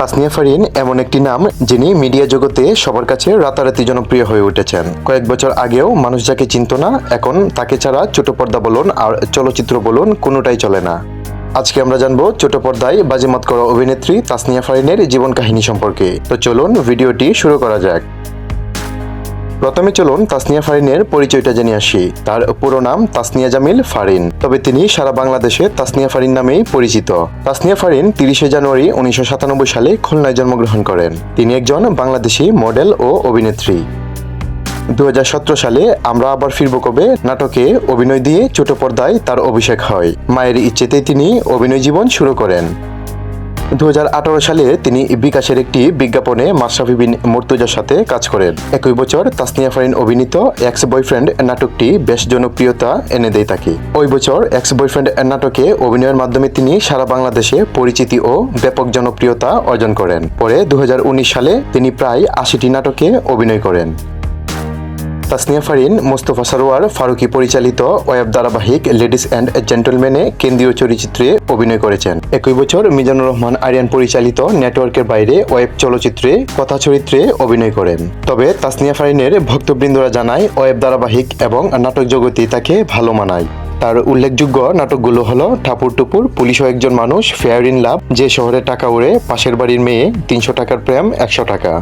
তাসনিয়া ফারিন এমন একটি নাম যিনি মিডিয়া জগতে সবার কাছে রাতারাতি জনপ্রিয় হয়ে উঠেছেন। কয়েক বছর আগেও মানুষ যাকে চিনত না, এখন তাকে ছাড়া ছোট পর্দা বলুন আর চলচ্চিত্র বলুন কোনোটাই চলে না। আজকে আমরা জানব ছোট পর্দায় বাজিমাত করা অভিনেত্রী তাসনিয়া ফারিনের জীবন কাহিনী সম্পর্কে। তো চলুন ভিডিওটি শুরু করা যাক। প্রথমে চলুন তাসনিয়া ফারিনের পরিচয়টা জেনে আসি। তার পুরো নাম তাসনিয়া জামিল ফারিন। তবে তিনি সারা বাংলাদেশে তাসনিয়া ফারিন নামেই পরিচিত। তাসনিয়া ফারিন তিরিশে জানুয়ারি উনিশশো সাতানব্বই সালে খুলনায় জন্মগ্রহণ করেন। তিনি একজন বাংলাদেশি মডেল ও অভিনেত্রী। দু হাজার সতেরো সালে আমরা আবার ফিরব কবে? নাটকে অভিনয় দিয়ে ছোট পর্দায় তার অভিষেক হয়। মায়ের ইচ্ছেতে তিনি অভিনয় জীবন শুরু করেন। দু হাজার আঠারো সালে তিনি বিকাশের একটি বিজ্ঞাপনে মাশরাফি বিন মুর্তুজার সাথে কাজ করেন। একই বছর তাসনিয়া ফারিন অভিনীত এক্স বয়ফ্রেন্ড নাটকটি বেশ জনপ্রিয়তা এনে দেয় তাকে। ওই বছর এক্স বয়ফ্রেন্ড নাটকে অভিনয়ের মাধ্যমে তিনি সারা বাংলাদেশে পরিচিতি ও ব্যাপক জনপ্রিয়তা অর্জন করেন। পরে দু হাজার উনিশ সালে তিনি প্রায় আশিটি নাটকে অভিনয় করেন। তাসনিয়া ফারিন, মোস্তফা সারোয়ার ফারুকি পরিচালিত ওয়েব ধারাবাহিক লেডিস অ্যান্ড জেন্টলম্যানে কেন্দ্রীয় চলচ্চিত্রে অভিনয় করেছেন। একই বছর মিজানুর রহমান আরিয়ান পরিচালিত নেটওয়ার্কের বাইরে ওয়েব চলচ্চিত্রে, কথা চরিত্রে অভিনয় করেন। তবে তাসনিয়া ফারিনের ভক্তবৃন্দরা জানায়, ওয়েব ধারাবাহিক এবং নাটক জগতে তাকে ভালো মানায়। তার উল্লেখযোগ্য নাটকগুলো হলো ঠাপুর টুপুর পুলিশ একজন মানুষ, ফেয়ার ইন লাভ, যে শহরে টাকা উড়ে পাশের বাড়ির মেয়ে, তিনশো টাকার প্রেম, একশো টাকা।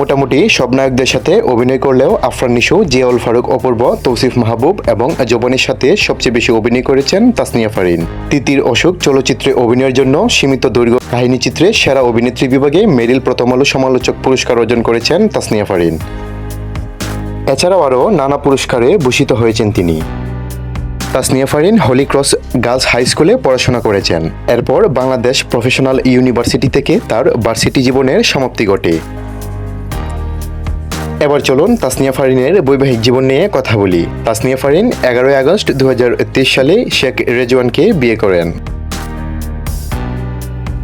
মোটামুটি সব নায়কদের সাথে অভিনয় করলেও আফরান নিশু, জিয়াউল ফারুক, অপূর্ব, তৌসিফ মাহবুব এবং জবনের সাথে সবচেয়ে বেশি অভিনয় করেছেন তাসনিয়া ফারিন। তিতির অশোক চলচ্চিত্রে অভিনয়ের জন্য সীমিত দৈর্ঘ্য কাহিনী চিত্রে সেরা অভিনেত্রী বিভাগে মেরিল প্রথম আলো সমালোচক পুরস্কার অর্জন করেছেন তাসনিয়া ফারিন। এছাড়াও আরও নানা পুরস্কারে ভূষিত হয়েছেন তিনি। Tasnia Farin holy cross girls high স্কুলে পড়াশোনা করেছেন। এরপর বাংলাদেশ প্রফেশনাল ইউনিভার্সিটি থেকে তার ভার্সিটি জীবনের সমাপ্তি ঘটে। এবার চলুন তাসনিয়া ফারিনের বৈবাহিক জীবন নিয়ে কথা বলি। তাসনিয়া ফারিন এগারোই আগস্ট দু হাজার তেইশ সালে শেখ রেজওয়ানকে বিয়ে করেন।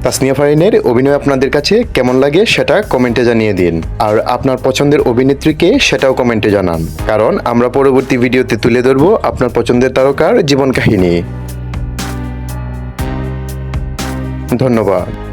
তাসনিয়া ফারিনের অভিনয় আপনাদের কাছে কেমন লাগে সেটা কমেন্টে জানিয়ে দিন। আর আপনার পছন্দের অভিনেত্রীকে সেটাও কমেন্টে জানান। কারণ আমরা পরবর্তী ভিডিওতে তুলে ধরবো আপনার পছন্দের তারকার জীবন কাহিনী। ধন্যবাদ।